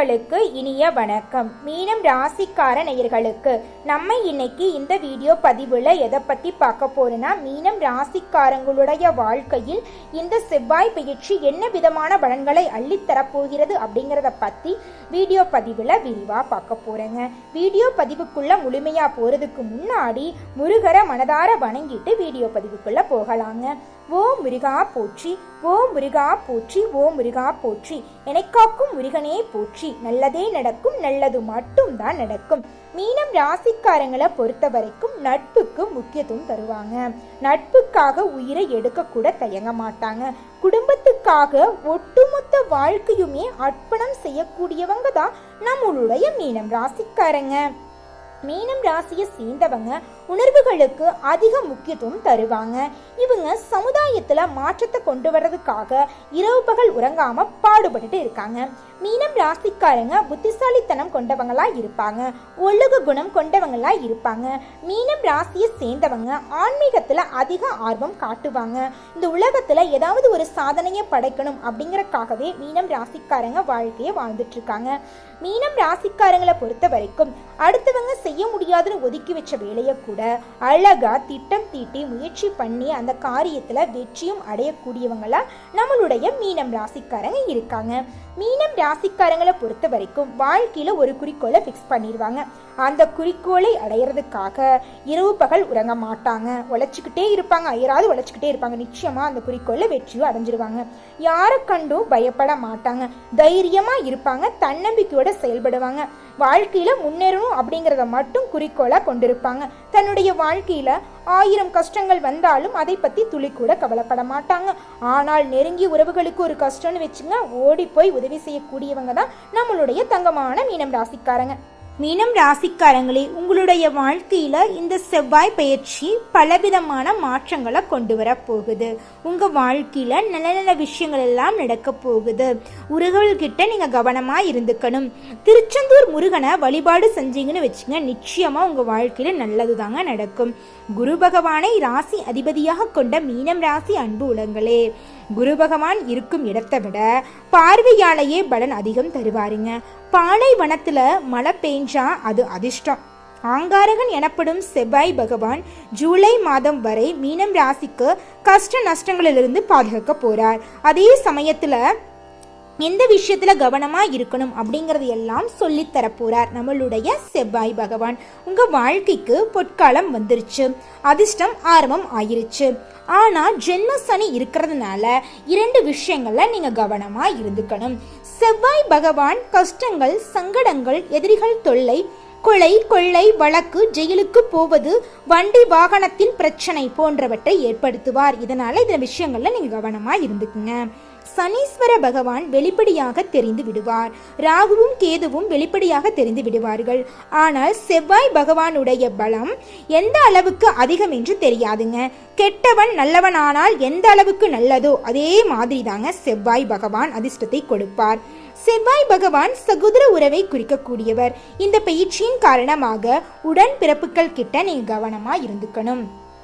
நேயர்களுக்கு இனிய வணக்கம். மீனம் ராசிக்கார நேயர்களுக்கு நம்ம இன்னைக்கு இந்த வீடியோ பதிவில் எதை பற்றி பார்க்க போறோம்னா மீனம் ராசிக்காரங்களுடைய வாழ்க்கையில் இந்த செவ்வாய் பயிற்சி என்ன விதமான பலன்களை அள்ளித்தரப்போகிறது அப்படிங்கிறத பத்தி வீடியோ பதிவில் விரிவா பார்க்க போறேங்க. வீடியோ பதிவுக்குள்ளே முழுமையா போறதுக்கு முன்னாடி முருகரை மனதார வணங்கிட்டு வீடியோ பதிவுக்குள்ளே போகலாங்க. ஓ முருகா போற்றி ஓ முருகா போற்றி ஓ முருகா போற்றி. எனக்காக்கும் முருகனே போற்றி. நல்லதே நடக்கும் நல்லது மட்டும் தான் நடக்கும். மீனம் ராசிக்காரங்களை பொறுத்த வரைக்கும் நட்புக்கு முக்கியத்துவம் தருவாங்க. நட்புக்காக உயிரை எடுக்கக்கூட தயங்க மாட்டாங்க. குடும்பத்துக்காக ஒட்டுமொத்த வாழ்க்கையுமே அர்ப்பணம் செய்யக்கூடியவங்க தான் நம்மளுடைய மீனம் ராசிக்காரங்க. மீனம் ராசியை சேர்ந்தவங்க உணர்வுகளுக்கு அதிக முக்கியத்துவம் தருவாங்க. இவங்க சமுதாயத்தில் மாற்றத்தை கொண்டு வர்றதுக்காக இரவு பகல் உறங்காம பாடுபட்டுட்டு இருக்காங்க. மீனம் ராசிக்காரங்க புத்திசாலித்தனம் கொண்டவங்களா இருப்பாங்க. ஒழுகு குணம் கொண்டவங்களா இருப்பாங்க. மீனம் ராசியை சேர்ந்தவங்க ஆன்மீகத்தில் அதிக ஆர்வம் காட்டுவாங்க. இந்த உலகத்தில் ஏதாவது ஒரு சாதனையை படைக்கணும் அப்படிங்கறக்காகவே மீனம் ராசிக்காரங்க வாழ்க்கையை வாழ்ந்துட்டு இருக்காங்க. மீனம் ராசிக்காரங்களை பொறுத்த வரைக்கும் அடுத்தவங்க செய்ய முடியாதுன்னு ஒதுக்கி வச்ச வேலையை கூட அழகா திட்டம் தீட்டி முயற்சி பண்ணி அந்த காரியத்துல வெற்றியும் அடையக்கூடியவங்களா நம்மளுடைய மீனம் ராசிக்காரங்க இருக்காங்க. மீனம் ராசிக்காரங்களை பொறுத்த வரைக்கும் வாழ்க்கையில ஒரு குறிக்கோளை ஃபிக்ஸ் பண்ணிடுவாங்க அந்த குறிக்கோளை அடையிறதுக்காக இரவு பகல் உறங்க மாட்டாங்க. உழைச்சிக்கிட்டே இருப்பாங்க. அயராது உழைச்சிக்கிட்டே இருப்பாங்க. நிச்சயமா அந்த குறிக்கோளை வெற்றியும் அடைஞ்சிருவாங்க. யாரை கண்டும் பயப்பட மாட்டாங்க. தைரியமா இருப்பாங்க. தன்னம்பிக்கையோட செயல்படுவாங்க. வாழ்க்கையில் முன்னேறணும் அப்படிங்கிறத மட்டும் குறிக்கோளாக கொண்டிருப்பாங்க. தன்னுடைய வாழ்க்கையில் ஆயிரம் கஷ்டங்கள் வந்தாலும் அதை பற்றி துளி கூட கவலைப்பட மாட்டாங்க. ஆனால் நெருங்கிய உறவுகளுக்கு ஒரு கஷ்டம்னு வச்சுங்க ஓடி போய் உதவி செய்யக்கூடியவங்க தான் நம்மளுடைய தங்கமான மீனம் ராசிக்காரங்க. மீனம் ராசிக்காரங்களே உங்களுடைய வாழ்க்கையில் இந்த செவ்வாய் பயிற்சி பலவிதமான மாற்றங்களை கொண்டு வர போகுது. வாழ்க்கையில் நல்ல நல்ல விஷயங்கள் எல்லாம் நடக்க போகுது. உறவுகள்கிட்ட நீங்கள் கவனமாக இருந்துக்கணும். திருச்செந்தூர் முருகனை வழிபாடு செஞ்சீங்கன்னு வச்சுங்க நிச்சயமாக உங்கள் வாழ்க்கையில் நல்லது தாங்க நடக்கும். குரு பகவானை ராசி அதிபதியாக கொண்ட மீனம் ராசி அன்பு உலங்களே குரு பகவான் இருக்கும் இடத்தை விட பார்வையாலேயே பலன் அதிகம் தருவாருங்க. பாலைவனத்துல மழை பெஞ்சா அது அதிர்ஷ்டம். ஆங்காரகன் எனப்படும் செவ்வாய் பகவான் ஜூலை மாதம் வரை மீனம் ராசிக்கு கஷ்ட நஷ்டங்களிலிருந்து பாதுகாக்க போறார். அதே சமயத்துல எந்த விஷயத்தில் கவனமாக இருக்கணும் அப்படிங்கிறது எல்லாம் சொல்லித்தரப்போகிறார் நம்மளுடைய செவ்வாய் பகவான். உங்கள் வாழ்க்கைக்கு பொற்காலம் வந்துருச்சு. அதிர்ஷ்டம் ஆரம்பம் ஆயிருச்சு. ஆனால் ஜென்ம சனி இருக்கிறதுனால இரண்டு விஷயங்களில் நீங்கள் கவனமாக இருந்துக்கணும். செவ்வாய் பகவான் கஷ்டங்கள் சங்கடங்கள் எதிரிகள் தொல்லை கொலை கொள்ளை வழக்கு ஜெயிலுக்கு போவது வண்டி வாகனத்தில் பிரச்சனை போன்றவற்றை ஏற்படுத்துவார். இதனால் இந்த விஷயங்களில் நீங்கள் கவனமாக இருந்துக்குங்க. சனீஸ்வர பகவான் வெளிப்படையாக தெரிந்து விடுவார். ராகுவும் கேதுவும் வெளிப்படையாக தெரிந்து விடுவார்கள். ஆனால் செவ்வாய் பகவானுடைய பலம் எந்த அளவுக்கு அதிகம் என்று தெரியாதுங்க. கெட்டவன் நல்லவனானால் எந்த அளவுக்கு நல்லதோ அதே மாதிரி தாங்க செவ்வாய் பகவான் அதிர்ஷ்டத்தை கொடுப்பார். செவ்வாய் பகவான் சகோதர உறவை குறிக்கக்கூடியவர். இந்த பயிற்சியின் காரணமாக உடன் பிறப்புகள் கிட்ட நீங்க கவனமா இருந்துக்கணும்.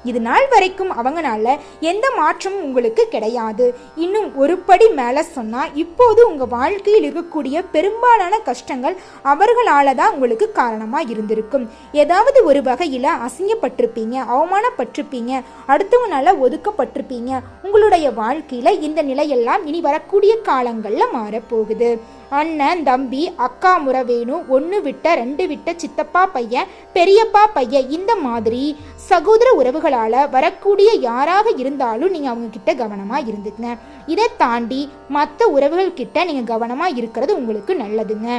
இது நாள் வரைக்கும் அவங்கனால எந்த மாற்றமும் உங்களுக்கு கிடையாது. இன்னும் ஒரு படி மேலே சொன்னால் இப்போது உங்கள் வாழ்க்கையில் இருக்கக்கூடிய பெரும்பாலான கஷ்டங்கள் அவர்களால் தான் உங்களுக்கு காரணமாக இருந்திருக்கும். ஏதாவது ஒரு வகையில் அசிங்கப்பட்டிருப்பீங்க அவமானப்பட்டிருப்பீங்க அடுத்தவங்களால ஒதுக்கப்பட்டிருப்பீங்க. உங்களுடைய வாழ்க்கையில் இந்த நிலையெல்லாம் இனி வரக்கூடிய காலங்களில் மாறப்போகுது. அண்ணன் தம்பி அக்கா முறை வேணும் ஒன்று விட்ட ரெண்டு விட்ட சித்தப்பா பையன் பெரியப்பா பையன் இந்த மாதிரி சகோதர உறவுகளால் வரக்கூடிய யாராக இருந்தாலும் நீங்கள் அவங்க கிட்ட கவனமாக இருந்துக்குங்க. இதை தாண்டி மற்ற உறவுகள் கிட்ட நீங்கள் கவனமாக இருக்கிறது உங்களுக்கு நல்லதுங்க.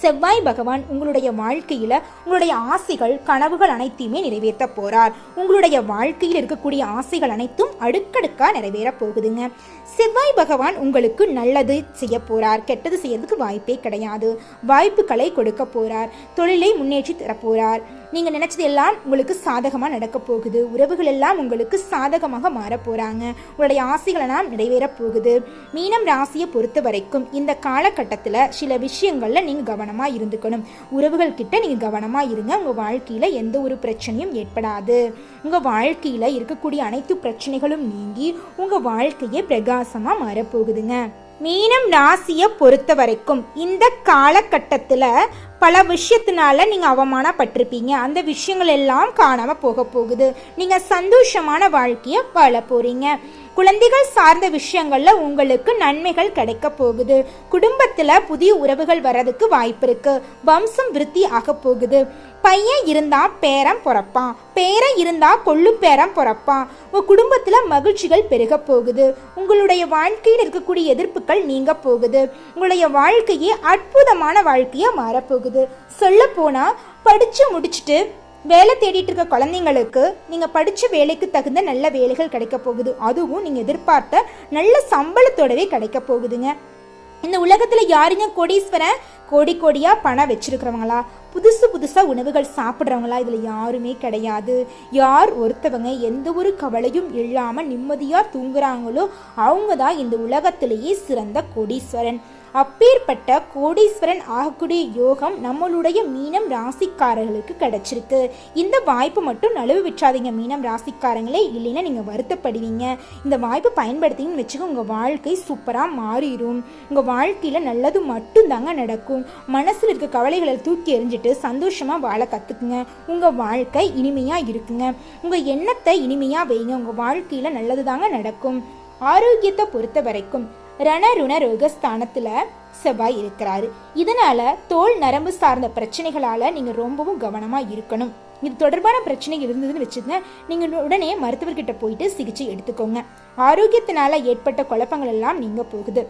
செவ்வாய் பகவான் உங்களுடைய வாழ்க்கையில உங்களுடைய ஆசைகள் கனவுகள் அனைத்தையுமே நிறைவேற்ற போறார். உங்களுடைய வாழ்க்கையில் இருக்கக்கூடிய ஆசைகள் அனைத்தும் அடுக்கடுக்கா நிறைவேற போகுதுங்க. செவ்வாய் பகவான் உங்களுக்கு நல்லது செய்ய போறார். கெட்டது செய்யறதுக்கு வாய்ப்பே கிடையாது. வாய்ப்புகளை கொடுக்க போறார். தொழிலை முன்னேற்றி தரப்போறார் நீங்க நினைச்சது எல்லாம் உங்களுக்கு சாதகமா நடக்க போகுது. உறவுகள் எல்லாம் உங்களுக்கு சாதகமாக மாற போறாங்க. உங்களுடைய ஆசைகள் எல்லாம் நிறைவேற போகுது. மீனம் ராசியை பொறுத்த வரைக்கும் இந்த காலகட்டத்தில் சில விஷயங்கள்ல நீங்க கவனமா இருந்துக்கணும். உறவுகள் கிட்ட நீங்க கவனமா இருங்க. உங்க வாழ்க்கையில எந்த ஒரு பிரச்சனையும் ஏற்படாது. உங்க வாழ்க்கையில இருக்கக்கூடிய அனைத்து பிரச்சனைகளும் நீங்கி உங்க வாழ்க்கையே பிரகாசமா மாறப்போகுதுங்க மீனம் ராசியை பொறுத்த வரைக்கும் இந்த காலகட்டத்தில் பல விஷயத்தினால நீங்கள் அவமானப்பட்டிருப்பீங்க. அந்த விஷயங்கள் எல்லாம் காணாமல் போக போகுது. நீங்கள் சந்தோஷமான வாழ்க்கையை வாழ போகிறீங்க குழந்தைகள் சார்ந்த விஷயங்களில் உங்களுக்கு நன்மைகள் கிடைக்க போகுது. குடும்பத்தில் புதிய உறவுகள் வர்றதுக்கு வாய்ப்பு இருக்கு. வம்சம் விருத்தி ஆக போகுது. பையன் இருந்தா பேரம் பிறப்பான். பேரன் இருந்தா கொள்ளும் பேரம் பிறப்பான். உங்க குடும்பத்துல மகிழ்ச்சிகள் பெருக போகுது. உங்களுடைய வாழ்க்கையில் இருக்கக்கூடிய எதிர்ப்புகள் நீங்க போகுது. உங்களுடைய வாழ்க்கையே அற்புதமான வாழ்க்கையா மாறப்போகுது சொல்ல போனா படிச்சு முடிச்சுட்டு வேலை தேடிட்டு இருக்க குழந்தைங்களுக்கு நீங்க படிச்ச வேலைக்கு தகுந்த நல்ல வேலைகள் கிடைக்க போகுது. அதுவும் நீங்க எதிர்பார்த்த நல்ல சம்பளத்தோடவே கிடைக்க போகுதுங்க. இந்த உலகத்துல யாருங்க கோடீஸ்வரன் கோடி கோடியா பணம் வச்சிருக்கிறவங்களா? புதுசு புதுசா உணவுகள் சாப்பிட்றவங்களா? இதுல யாருமே கிடையாது. யார் ஒருத்தவங்க எந்த ஒரு கவலையும் இல்லாம நிம்மதியா தூங்குறாங்களோ அவங்க தான் இந்த உலகத்திலேயே சிறந்த கோடீஸ்வரன். அப்பேற்பட்ட கோடீஸ்வரன் ஆகக்கூடிய யோகம் நம்மளுடைய மீனம் ராசிக்காரர்களுக்கு கிடைச்சிருக்கு. இந்த வாய்ப்பு மட்டும் நழுவு விற்றாதீங்க மீனம் ராசிக்காரங்களே இல்லைன்னா நீங்கள் வருத்தப்படுவீங்க. இந்த வாய்ப்பை பயன்படுத்திங்கன்னு வச்சுக்க உங்கள் வாழ்க்கை சூப்பராக மாறிடும் உங்கள் வாழ்க்கையில் நல்லது மட்டும்தாங்க நடக்கும். மனசில் இருக்க கவலைகளை தூக்கி எறிஞ்சிட்டு சந்தோஷமாக வாழ கற்றுக்குங்க உங்கள் வாழ்க்கை இனிமையாக இருக்குங்க. உங்கள் எண்ணத்தை இனிமையாக வைங்க. உங்கள் வாழ்க்கையில் நல்லது தாங்க நடக்கும். ஆரோக்கியத்தை பொறுத்த வரைக்கும் ரணருண ரோகஸ்தானத்துல செவ்வாய் இருக்கிறாரு. இதனால தோல் நரம்பு சார்ந்த பிரச்சனைகளால நீங்க ரொம்பவும் கவனமா இருக்கணும். இது தொடர்பான பிரச்சனை இருந்ததுன்னு வச்சுங்க நீங்க உடனே மருத்துவர்கிட்ட போயிட்டு சிகிச்சை எடுத்துக்கோங்க. ஆரோக்கியத்தினால ஏற்பட்ட குழப்பங்கள் எல்லாம் நீங்க போகுது.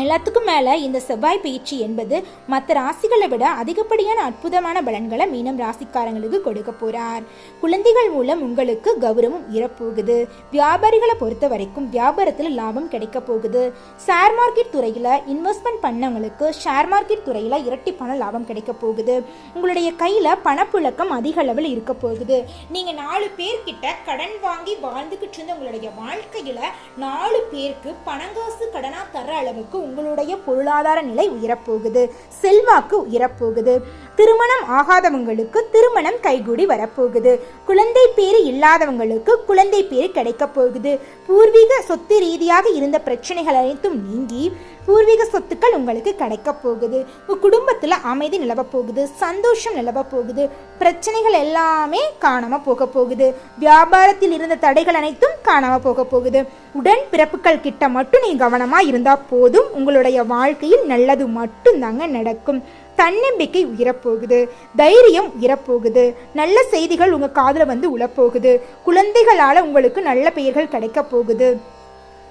எல்லாத்துக்கும் மேலே இந்த செவ்வாய் பயிற்சி என்பது மற்ற ராசிகளை விட அதிகப்படியான அற்புதமான பலன்களை மீனம் ராசிக்காரங்களுக்கு கொடுக்க போகிறார் குழந்தைகள் மூலம் உங்களுக்கு கௌரவம் இறப்போகுது. வியாபாரிகளை பொறுத்த வரைக்கும் வியாபாரத்தில் லாபம் கிடைக்க போகுது. ஷேர் மார்க்கெட் துறையில் இன்வெஸ்ட்மெண்ட் பண்ணவங்களுக்கு ஷேர் மார்க்கெட் துறையில் இரட்டிப்பான லாபம் கிடைக்க போகுது. உங்களுடைய கையில் பணப்புழக்கம் அதிக அளவில் இருக்க போகுது. நீங்கள் நாலு பேர்கிட்ட கடன் வாங்கி வாழ்ந்துக்கிட்டு இருந்த உங்களுடைய வாழ்க்கையில் நாலு பேருக்கு பணங்காசு கடனாக தர அளவுக்கு உங்களுடைய பொருளாதார நிலை உயரப்போகுது செல்வாக்கு உயரப்போகுது. திருமணம் ஆகாதவங்களுக்கு திருமணம் கைகூடி வரப்போகுது. குழந்தை பேரு இல்லாதவங்களுக்கு குழந்தை பேரு கிடைக்க போகுது. பூர்வீக சொத்து ரீதியாக இருந்த பிரச்சனைகள் அனைத்தும் நீங்கி பூர்வீக சொத்துக்கள் உங்களுக்கு கிடைக்க போகுது. உங்கள் குடும்பத்தில் அமைதி நிலவ போகுது சந்தோஷம் நிலவ போகுது. பிரச்சனைகள் எல்லாமே காணாமல் போக போகுது. வியாபாரத்தில் இருந்த தடைகள் அனைத்தும் காணாமல் போக போகுது உடன் பிறப்புகள் கிட்ட மட்டும் நீ கவனமா இருந்தா போதும். உங்களுடைய வாழ்க்கையில் நல்லது மட்டும் தாங்க நடக்கும். தன்னம்பிக்கை உயரப்போகுது. தைரியம் உயரப்போகுது. நல்ல செய்திகள் உங்க காதுல வந்து உழப்போகுது. குழந்தைகளால் உங்களுக்கு நல்ல பெயர்கள் கிடைக்க போகுது.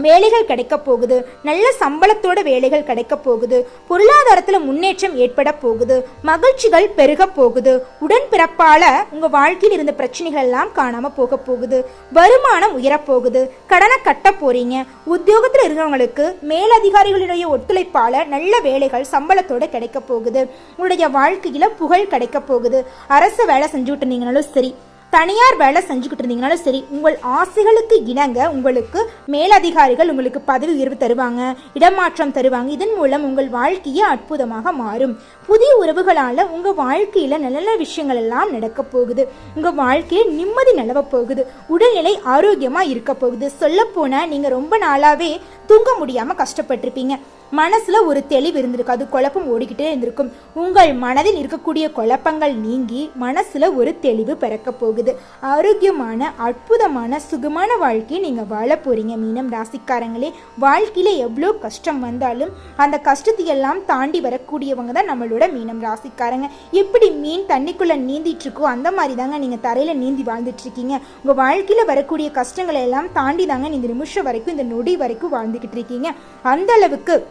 வேலைகள் கிடைக்க போகுது. நல்ல சம்பளத்தோட வேலைகள் கிடைக்க போகுது. பொருளாதாரத்தில் முன்னேற்றம் ஏற்பட போகுது. மகிழ்ச்சிகள் பெருக போகுது. உடன்பிறப்பால உங்கள் வாழ்க்கையில் இருந்த பிரச்சனைகள் எல்லாம் காணாமல் போக போகுது. வருமானம் உயரப்போகுது கடனை கட்ட போறீங்க. உத்தியோகத்தில் இருக்கிறவங்களுக்கு மேலதிகாரிகளுடைய ஒத்துழைப்பால நல்ல வேலைகள் சம்பளத்தோட கிடைக்க போகுது. உங்களுடைய வாழ்க்கையில் புகழ் கிடைக்க போகுது. அரசு வேலை செஞ்சுட்டு இருந்தீங்கனாலும் சரி தனியார் வேலை செஞ்சுக்கிட்டு இருந்தீங்கனாலும் சரி உங்கள் ஆசைகளுக்கு இணங்க உங்களுக்கு மேலதிகாரிகள் உங்களுக்கு பதவி உயர்வு தருவாங்க இடமாற்றம் தருவாங்க. இதன் மூலம் உங்கள் வாழ்க்கையே அற்புதமாக மாறும். புதிய உறவுகளால் உங்கள் வாழ்க்கையில் நல்ல நல்ல விஷயங்கள் எல்லாம் நடக்க போகுது. உங்கள் வாழ்க்கையில் நிம்மதி நிலவ போகுது. உடல்நிலை ஆரோக்கியமாக இருக்க போகுது. சொல்லப்போனால் நீங்கள் ரொம்ப நாளாகவே தூங்க முடியாமல் கஷ்டப்பட்டிருப்பீங்க. மனசில் ஒரு தெளிவு இருந்திருக்கு. அது குழப்பம் ஓடிக்கிட்டே இருந்திருக்கும். உங்கள் மனதில் இருக்கக்கூடிய குழப்பங்கள் நீங்கி மனசில் ஒரு தெளிவு பிறக்க போகுது. ஆரோக்கியமான அற்புதமான சுகமான வாழ்க்கையை நீங்கள் வாழ போகிறீங்க மீனம் ராசிக்காரங்களே. வாழ்க்கையில் எவ்வளோ கஷ்டம் வந்தாலும் அந்த கஷ்டத்தையெல்லாம் தாண்டி வரக்கூடியவங்க தான் நம்மளோட மீனம் ராசிக்காரங்க. எப்படி மீன் தண்ணிக்குள்ளே நீந்திட்டுருக்கோ அந்த மாதிரி தாங்க நீங்கள் தரையில் நீந்தி வாழ்ந்துட்டுருக்கீங்க உங்கள் வாழ்க்கையில் வரக்கூடிய கஷ்டங்களை எல்லாம் தாண்டி தாங்க இந்த நிமிஷம் வரைக்கும் இந்த நொடி வரைக்கும் வாழ்ந்து வாழ்ந்துகிட்டு இருக்கீங்க. அந்த அளவுக்கு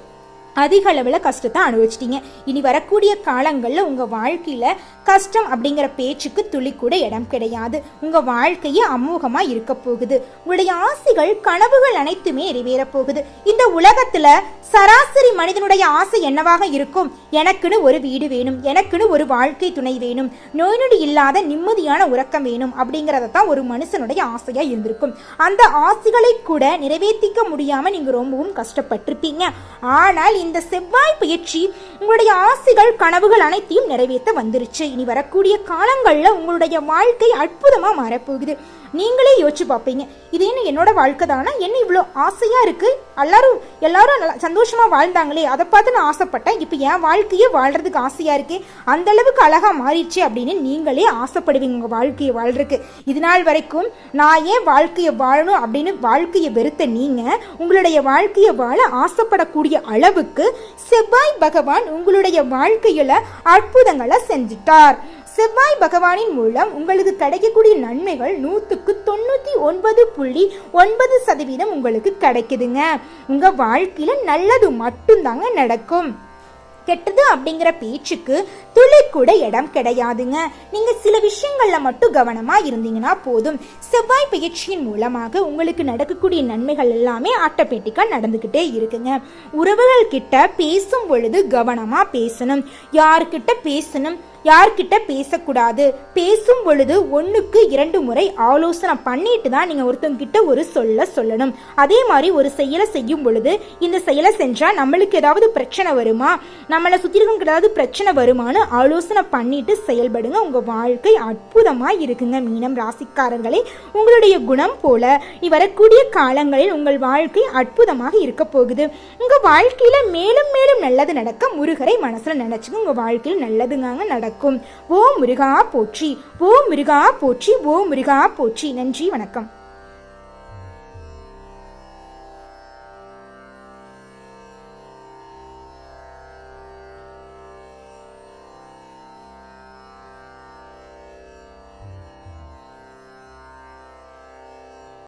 அதிக அளவில் கஷ்டத்தை அனுபவிச்சிட்டீங்க. இனி வரக்கூடிய காலங்களில் உங்கள் வாழ்க்கையில் கஷ்டம் அப்படிங்கிற பேச்சுக்கு துளி கூட இடம் கிடையாது. உங்கள் வாழ்க்கையே அமோகமாக இருக்க போகுது. உங்களுடைய ஆசைகள் கனவுகள் அனைத்துமே நிறைவேற போகுது. இந்த உலகத்தில் சராசரி மனிதனுடைய ஆசை என்னவாக இருக்கும்? எனக்குன்னு ஒரு வீடு வேணும். எனக்குன்னு ஒரு வாழ்க்கை துணை வேணும். நோய் நொடி இல்லாத நிம்மதியான உறக்கம் வேணும் அப்படிங்கிறத தான் ஒரு மனுஷனுடைய ஆசையாக இருந்திருக்கும். அந்த ஆசைகளை கூட நிறைவேற்றிக்க முடியாமல் நீங்கள் ரொம்பவும் கஷ்டப்பட்டிருப்பீங்க. ஆனால் இந்த செவ்வாய் பயிற்சி உங்களுடைய ஆசைகள் கனவுகள் அனைத்தையும் நிறைவேற்ற வந்துருச்சு. இனி வரக்கூடிய காலங்களில் உங்களுடைய வாழ்க்கை அற்புதமாக மாறப்போகுது. நீங்களே யோசிச்சு பார்ப்பீங்க. இது என்ன என்னோட வாழ்க்கை தானா? என்ன இவ்வளோ ஆசையாக இருக்கு? எல்லாரும் எல்லாரும் நல்லா சந்தோஷமாக வாழ்ந்தாங்களே. அதை பார்த்து நான் ஆசைப்பட்டேன். இப்போ என் வாழ்க்கையே வாழ்கிறதுக்கு ஆசையாக இருக்கே. அந்த அளவுக்கு அழகா மாறிடுச்சு அப்படின்னு நீங்களே ஆசைப்படுவீங்க. உங்கள் வாழ்க்கையை வாழ்றதுக்கு. இது நாள் வரைக்கும் நான் ஏன் வாழ்க்கையை வாழணும் அப்படின்னு வாழ்க்கையை வெறுத்த நீங்கள் உங்களுடைய வாழ்க்கையை வாழ ஆசைப்படக்கூடிய அளவுக்கு செவ்வாய் பகவான் உங்களுடைய வாழ்க்கையில் அற்புதங்களை செஞ்சிட்டார். செவ்வாய் பகவானின் மூலம் உங்களுக்கு கிடைக்கக்கூடிய நன்மைகள் நூற்றுக்கு தொண்ணூற்றி ஒன்பது புள்ளி ஒன்பது சதவீதம் உங்களுக்கு கிடைக்குதுங்க. உங்கள் வாழ்க்கையில் நல்லது மட்டும்தாங்க நடக்கும். கெட்டது அப்படிங்கிற பேச்சுக்கு துளி கூட இடம் கிடையாதுங்க. நீங்க சில விஷயங்கள்ல மட்டும் கவனமா இருந்தீங்கன்னா போதும். செவ்வாய் பயிற்சியின் மூலமாக உங்களுக்கு நடக்கக்கூடிய நன்மைகள் எல்லாமே ஆட்டோமேட்டிக்கா நடந்துகிட்டே இருக்குங்க. உறவுகள் கிட்ட பேசும் பொழுது கவனமா பேசணும். யார்கிட்ட பேசணும்? யார்கிட்ட பேசக்கூடாது? பேசும் பொழுது ஒன்றுக்கு இரண்டு முறை ஆலோசனை பண்ணிட்டு தான் நீங்கள் ஒருத்தவங்கிட்ட ஒரு சொல்ல சொல்லணும். அதே மாதிரி ஒரு செயலை செய்யும் பொழுது இந்த செயலை செஞ்சால் நம்மளுக்கு ஏதாவது பிரச்சனை வருமா? நம்மளை சுற்றி இருக்கவங்க ஏதாவது பிரச்சனை வருமானு ஆலோசனை பண்ணிட்டு செயல்படுங்க. உங்கள் வாழ்க்கை அற்புதமாக இருக்குங்க மீனம் ராசிக்காரர்களே. உங்களுடைய குணம் போல வரக்கூடிய காலங்களில் உங்கள் வாழ்க்கை அற்புதமாக இருக்க போகுது. உங்கள் வாழ்க்கையில் மேலும் மேலும் நல்லது நடக்க முருகரை மனசில் நினச்சிங்க. உங்கள் வாழ்க்கையில் நல்லதுங்க நடக்கும் நடக்கும். ஓ முருகா போற்றி ஓ முருகா போற்றி ஓ முருகா போற்றி. நன்றி வணக்கம்.